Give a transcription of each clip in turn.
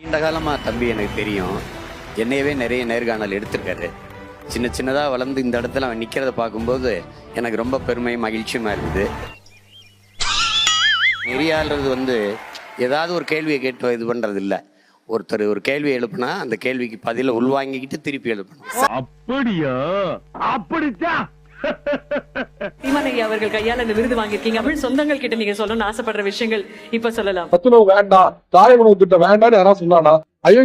நீண்ட காலமா தம்பி எனக்கு தெரியும். என்னையவே நிறைய நேர்காணல் எடுத்திருக்காரு. சின்ன சின்னதா வளர்ந்து இந்த இடத்துல அவன் நிக்கிறத பார்க்கும்போது எனக்கு ரொம்ப பெருமை மகிழ்ச்சியுமா இருக்குது. நெறியாளுறது வந்து ஏதாவது ஒரு கேள்வியை கேட்டு இது பண்றது இல்ல ஒருத்தர் ஒரு கேள்வி எழுப்புனா அந்த கேள்விக்கு பதில உள்வாங்கிக்கிட்டு திருப்பி எழுப்பணும். அப்படியா? அப்படித்தான். சீமானையா அவர்கள் கையால விருது வாங்கியிருக்கீங்க. தமிழ் சொந்தங்கள் கிட்ட நீங்க சொல்லணும்னு ஆசைப்படுற விஷயங்கள் இப்ப சொல்லலாம். சத்துணவு வேண்டாம் தாய் உணவு திட்டம் வேண்டாம்னு யாராவது சொன்னானா?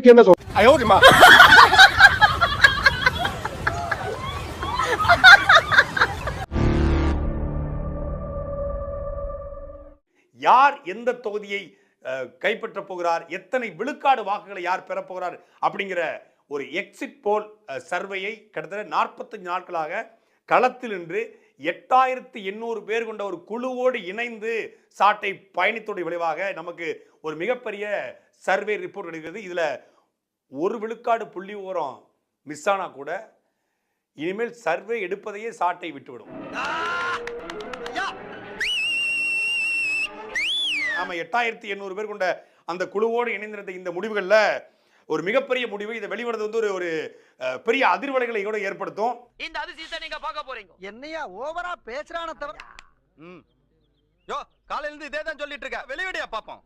என்ன சொல்ற யார் எந்த தொகுதியை அஹ், கைப்பற்றப் போகிறார்? எத்தனை விழுக்காடு வாக்குகளை யார் பெறப் போகிறார்? அப்படிங்கிற ஒரு எக்ஸிட் போல் சர்வேயை கிட்டத்தட்ட நாற்பத்தஞ்சு நாட்களாக களத்தில் நின்று எட்டாயிரத்து எண்ணூறு பேர் கொண்ட ஒரு குழுவோடு இணைந்து சாட்டை பயணித்தோட விளைவாக நமக்கு ஒரு மிகப்பெரிய சர்வே ரிப்போர்ட் கிடைக்கிறது இதில் ஒரு விழுக்காடு புள்ளி ஓரம் மிஸ் ஆனால் கூட இனிமேல் சர்வே எடுப்பதையே சாட்டை விட்டுவிடும். ஆமாம் எட்டாயிரத்தி எண்ணூறு பேர் கொண்ட அந்த குழுவோடு இணைந்திருந்த இந்த முடிவுகளில் ஒரு மிகப்பெரிய முடிவு. இதை வெளிவரது வந்து ஒரு ஒரு பெரிய அதிர்வலைகளை கூட ஏற்படுத்தும். இந்த அதிசயத்தை நீங்க பார்க்க போறீங்க. என்னையா ஓவரா பேசுறான தவிர ம். யோ காலையில இருந்து இதே தான் சொல்லிட்டு இருக்க. வெளியடியா பாப்போம்.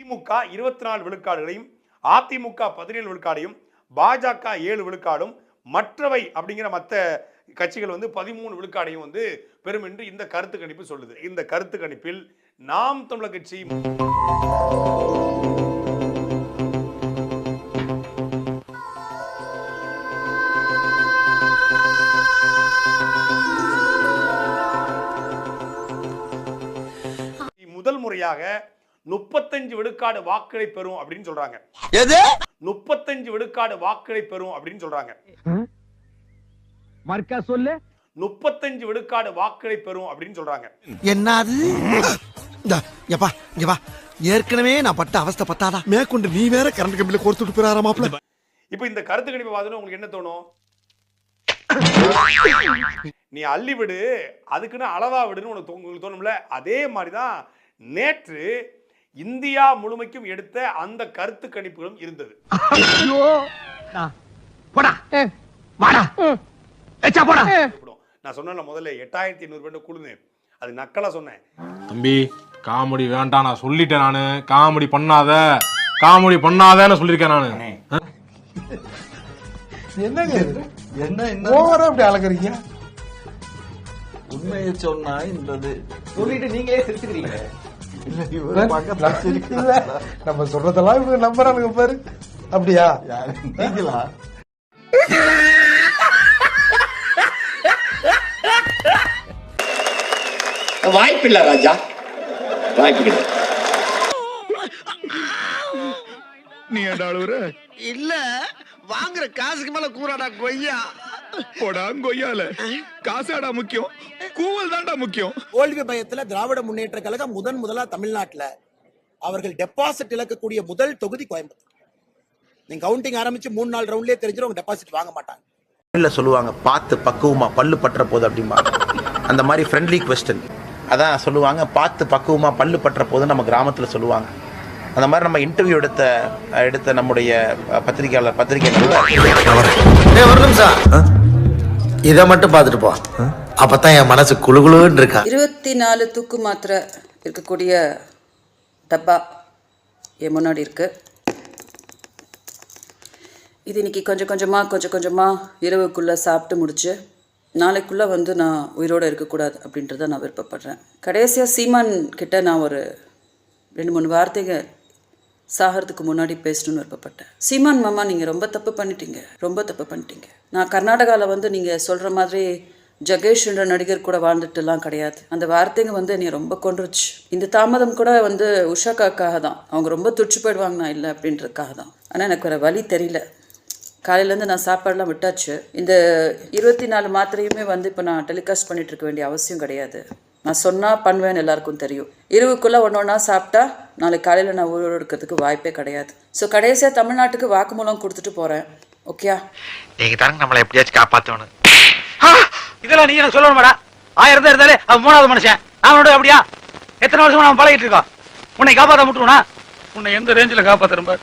திமுக இருபத்தி நாலு விழுக்காடுகளையும் அதிமுக பதினேழு விழுக்காடையும் பாஜக ஏழு விழுக்காடும் மற்றவை அப்படிங்கிற மற்ற கட்சிகள் வந்து பதிமூணு விழுக்காடையும் வந்து பெறும் என்று இந்த கருத்து கணிப்பு சொல்லுது. இந்த கருத்து கணிப்பில் நாம் தமிழர் கட்சி முறையாக முப்பத்தஞ்சு விழுக்காடு வாக்குகளை பெறும் அப்படின்னு சொல்றாங்க. எது? முப்பத்தஞ்சு விழுக்காடு வாக்குகளை பெறும் அப்படின்னு சொல்றாங்க. மர்க்கா சொல்லு. முப்பத்தஞ்சு விழுக்காடு வாக்குகளை பெறும் அப்படின்னு சொல்றாங்க. என்னது? இந்தா, இங்க வா இங்க வா. ஏற்கனவே நான் பட்ட அவஸ்தை பத்தாதா? மேற்கொண்டு நீ வேற கரண்ட் கம்பியில கோர்த்துட்டு போயிடாரா மாப்பிள்ள? இப்போ இந்த கருத்து கணிப்பை பார்த்தோன்னா உங்களுக்கு என்ன தோணும்? நீ அள்ளி விடு அதுக்குன்னு அளவா விடுன்னு உனக்கு உங்களுக்கு தோணும்ல? அதே மாதிரி தான் நேற்று இந்தியா முழுமைக்கும் எடுத்த அந்த கருத்து கணிப்புகளும் இருந்தது. போடா. வாடா. எச்சா போடா. இப்படும். நான் சொன்னேன்ல முதல்ல எட்டாயிரத்தி ஐநூறு பேர் குழுன்னு. அது நக்கலா சொன்னேன். தம்பி காமெடி வேண்டாம் நான் சொல்லிட்டேன் நானு. காமெடி பண்ணாத. காமெடி பண்ணாதன்னு சொல்லியிருக்கேன் நானு. என்னங்க என்ன ஓவரா அப்படி அழகுறீங்க உண்மையை சொன்னா இன்றது. சொல்லிட்டு நீங்களே சிரிச்சுக்கிறீங்க இல்ல, நம்ம சொல்றதெல்லாம் இவங்க நம்புறானுங்க பாரு. அப்படியா? நீங்களா? வாய்ப்பில்லை ராஜா. வாய்ப்பு கிடையாது நீ ஏன்டா அழுவுற? இல்ல வாங்குற காசுக்கு மேல கூறாடா கொய்யா. போடா கொய்யால. காசாடா முக்கியம்? கூவல் தான்டா முக்கியம். தோல்வி பயத்துல திராவிட முன்னேற்ற கழகம் முதன் முதலா தமிழ்நாட்டுல அவர்கள் டெபாசிட் இழக்கக்கூடிய முதல் தொகுதி கோயம்புத்தூர். நீங்க கவுண்டிங் ஆரம்பிச்சு மூணு நாள் ரவுண்ட்லயே தெரிஞ்சிடும் டெபாசிட் வாங்க மாட்டாங்க. இல்ல சொல்லுவாங்க பார்த்து பக்குவமா பல்லு பற்ற போது அப்படிம்பா அந்த மாதிரி ஃப்ரெண்ட்லி கொஸ்டின் அதான் சொல்லுவாங்க பார்த்து பக்குவமா பல்லு பற்ற போது நம்ம கிராமத்துல சொல்லுவாங்க. அந்த மாதிரி நம்ம இன்டர்வியூ எடுத்த எடுத்த நம்முடைய பத்திரிகையாளர் பத்திரிகையாளர் ஒரு நிமிஷம் இத மட்டும் பாத்துட்டு போ. அப்பதான் என் மனசு குழுகுழுன்னு இருக்கா? இருபத்தி நாலு தூக்கு மாத்திரை இருக்கக்கூடிய டப்பா என் முன்னாடி இருக்கு. இது இன்னைக்கு கொஞ்சம் கொஞ்சமாக கொஞ்சம் கொஞ்சமாக இரவுக்குள்ளே சாப்பிட்டு முடிச்சு நாளைக்குள்ளே வந்து நான் உயிரோடு இருக்கக்கூடாது அப்படின்றத நான் விருப்பப்படுறேன். கடைசியாக சீமான் கிட்ட நான் ஒரு ரெண்டு மூணு வார்த்தைகள் சாகிறதுக்கு முன்னாடி பேசணும்னு விருப்பப்பட்டேன். சீமான் மாமா நீங்கள் ரொம்ப தப்பு பண்ணிட்டீங்க ரொம்ப தப்பு பண்ணிட்டீங்க. நான் கர்நாடகாவில் வந்து நீங்கள் சொல்கிற மாதிரி ஜகேஷ்ன்ற நடிகர் கூட வாழ்ந்துட்டுலாம் கிடையாது. அந்த வார்த்தைங்க வந்து என்னை ரொம்ப கொன்றுச்சு. இந்த தாமதம் கூட வந்து உஷாக்காக்காக தான். அவங்க ரொம்ப துடிச்சு போயிடுவாங்க நான் இல்லை அப்படின்றதுக்காக தான். ஆனால் எனக்கு வேறு வழி தெரியல. காலையிலேருந்து நான் சாப்பாடெலாம் விட்டாச்சு. இந்த இருபத்தி நாலு மாத்திரையுமே வந்து இப்போ நான் டெலிகாஸ்ட் பண்ணிட்டு இருக்க வேண்டிய அவசியம் கிடையாது. நான் சொன்னால் பண்ணுவேன்னு எல்லாருக்கும் தெரியும். இரவுக்குள்ளே ஒன்று ஒன்றா சாப்பிட்டா நாளைக்கு காலையில் நான் உயிரோடு இருக்கிறதுக்கு வாய்ப்பே கிடையாது. ஸோ கடைசியாக தமிழ்நாட்டுக்கு வாக்குமூலம் கொடுத்துட்டு போகிறேன் ஓகேயா நீங்கள் தாங்க நம்மளை எப்படியாச்சும் காப்பாத்தணும். இதெல்லாம் நீ எனக்கு சொல்லணுமாடா? ஆயிரம் தான் இருந்தாலே அவன் மூணாவது மனுஷன். அவனோட அப்படியா? எத்தனை வருஷமா நம்ம பழகிட்டு இருக்கோம்? உன்னை காப்பாத்த முட்டுவனா உன்னை எந்த ரேஞ்சில காப்பாத்துறேன் பாரு